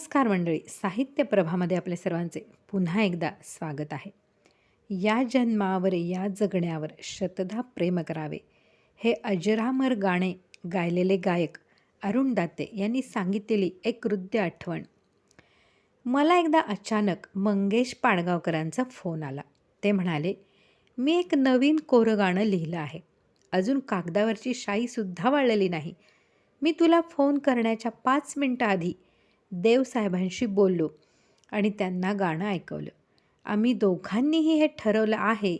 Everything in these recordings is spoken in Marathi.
नमस्कार मंडळी. साहित्य प्रभामध्ये आपले सर्वांचे पुन्हा एकदा स्वागत आहे. या जन्मावर या जगण्यावर शतदा प्रेम करावे हे अजरामर गाणे गायलेले गायक अरुण दाते यांनी सांगितलेली एक हृदय आठवण. मला एकदा अचानक मंगेश पाडगावकरांचा फोन आला. ते म्हणाले मी एक नवीन कोरं गाणं लिहिलं आहे. अजून कागदावरची शाईसुद्धा वाळलेली नाही. मी तुला फोन करण्याच्या पाच मिनटं आधी देवसाहेबांशी बोललो आणि त्यांना गाणं ऐकवलं. आम्ही दोघांनीही हे ठरवलं आहे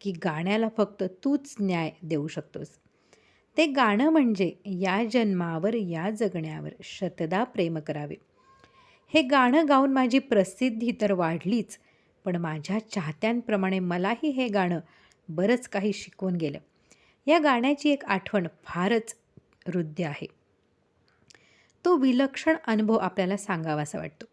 की गाण्याला फक्त तूच न्याय देऊ शकतोस. ते गाणं म्हणजे या जन्मावर या जगण्यावर शतदा प्रेम करावे. हे गाणं गाऊन माझी प्रसिद्धी तर वाढलीच पण माझ्या चाहत्यांप्रमाणे मलाही हे गाणं बरंच काही शिकवून गेलं. या गाण्याची एक आठवण फारच हृदय आहे. तो विलक्षण अनुभव आपल्याला सांगावासा वाटतो.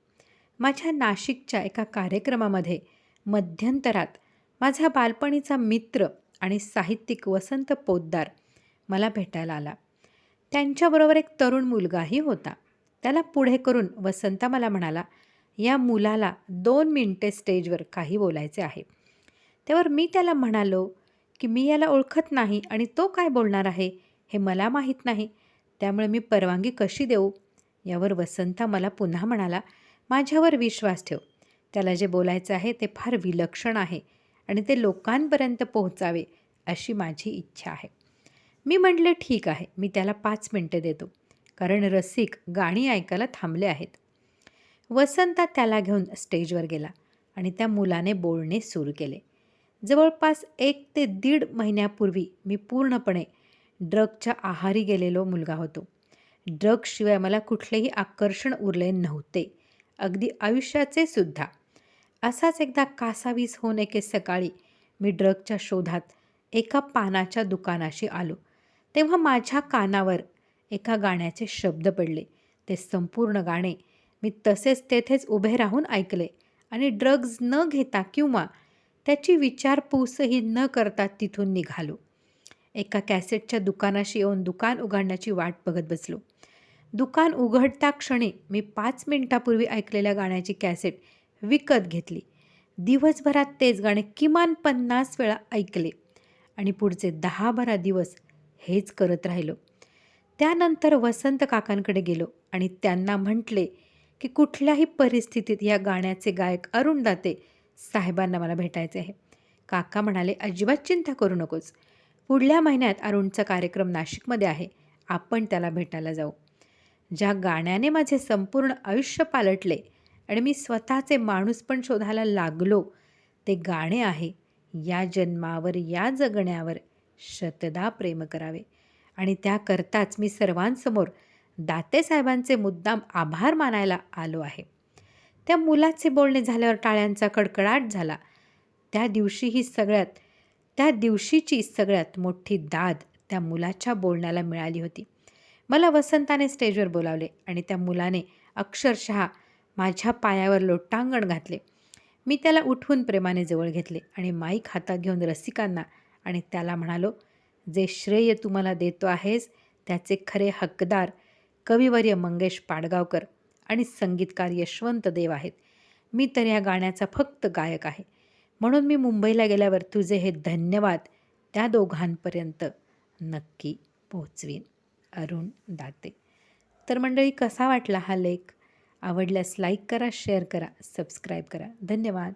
माझ्या नाशिकच्या एका कार्यक्रमामध्ये मध्यंतरात माझा बालपणीचा मित्र आणि साहित्यिक वसंत पोद्दार मला भेटायला आला. त्यांच्याबरोबर एक तरुण मुलगाही होता. त्याला पुढे करून वसंत मला म्हणाला या मुलाला दोन मिनटे स्टेजवर काही बोलायचे आहे. त्यावर मी त्याला म्हणालो की मी याला ओळखत नाही आणि तो काय बोलणार आहे हे मला माहीत नाही. त्यामुळे मी परवानगी कशी देऊ? यावर वसंता मला पुन्हा म्हणाला माझ्यावर विश्वास ठेव. त्याला जे बोलायचं आहे ते फार विलक्षण आहे आणि ते लोकांपर्यंत पोहोचावे अशी माझी इच्छा आहे. मी म्हटलं ठीक आहे मी त्याला पाच मिनटं देतो. कारण रसिक गाणी ऐकायला थांबले आहेत. वसंता त्याला घेऊन स्टेजवर गेला आणि त्या मुलाने बोलणे सुरू केले. जवळपास एक ते दीड महिन्यापूर्वी मी पूर्णपणे ड्रगच्या आहारी गेलेलो मुलगा होतो. ड्रगशिवाय मला कुठलेही आकर्षण उरले नव्हते. अगदी आयुष्याचे सुद्धा. असाच एकदा कासावीस होऊन एके सकाळी मी ड्रगच्या शोधात एका पानाच्या दुकानाशी आलो. तेव्हा माझ्या कानावर एका गाण्याचे शब्द पडले. ते संपूर्ण गाणे मी तसेच तेथेच उभे राहून ऐकले आणि ड्रग्ज न घेता किंवा त्याची विचारपूसही न करता तिथून निघालो. एका कॅसेटच्या दुकानाशी येऊन दुकान उघडण्याची वाट बघत बसलो. दुकान उघडता क्षणी मी पाच मिनिटापूर्वी ऐकलेल्या गाण्याची कॅसेट विकत घेतली. दिवसभरात तेच गाणे किमान पन्नास वेळा ऐकले आणि पुढचे दहा बारा दिवस हेच करत राहिलो. त्यानंतर वसंत काकांकडे गेलो आणि त्यांना म्हटले की कुठल्याही परिस्थितीत या गाण्याचे गायक अरुण दाते साहेबांना मला भेटायचे आहे. काका म्हणाले अजिबात चिंता करू नकोस. पुढल्या महिन्यात अरुणचा कार्यक्रम नाशिकमध्ये आहे. आपण त्याला भेटायला जाऊ. ज्या गाण्याने माझे संपूर्ण आयुष्य पालटले आणि मी स्वतःचे माणूस पण शोधायला लागलो ते गाणे आहे. या जन्मावर या जगण्यावर शतदा प्रेम करावे. आणि त्याकरताच मी सर्वांसमोर दातेसाहेबांचे मुद्दाम आभार मानायला आलो आहे. त्या मुलाचे बोलणे झाल्यावर टाळ्यांचा कडकडाट झाला. त्या दिवशी ही सगळ्यात त्या दिवशीची सगळ्यात मोठी दाद त्या मुलाच्या बोलण्याला मिळाली होती. मला वसंताने स्टेजवर बोलावले आणि त्या मुलाने अक्षरशः माझ्या पायावर लोटांगण घातले. मी त्याला उठवून प्रेमाने जवळ घेतले आणि माईक हातात घेऊन रसिकांना आणि त्याला म्हणालो जे श्रेय तुम्हाला देतो आहेस त्याचे खरे हक्कदार कविवर्य मंगेश पाडगावकर आणि संगीतकार यशवंत देव आहेत. मी तर या गाण्याचा फक्त गायक आहे. म्हणून मी मुंबईला गेल्यावर तुझे हे धन्यवाद त्या दोघांपर्यंत नक्की पोहोचवीन अरुण दाते. तर मंडळी कसा वाटला हा लेख? आवडल्यास लाईक करा शेअर करा सबस्क्राईब करा. धन्यवाद.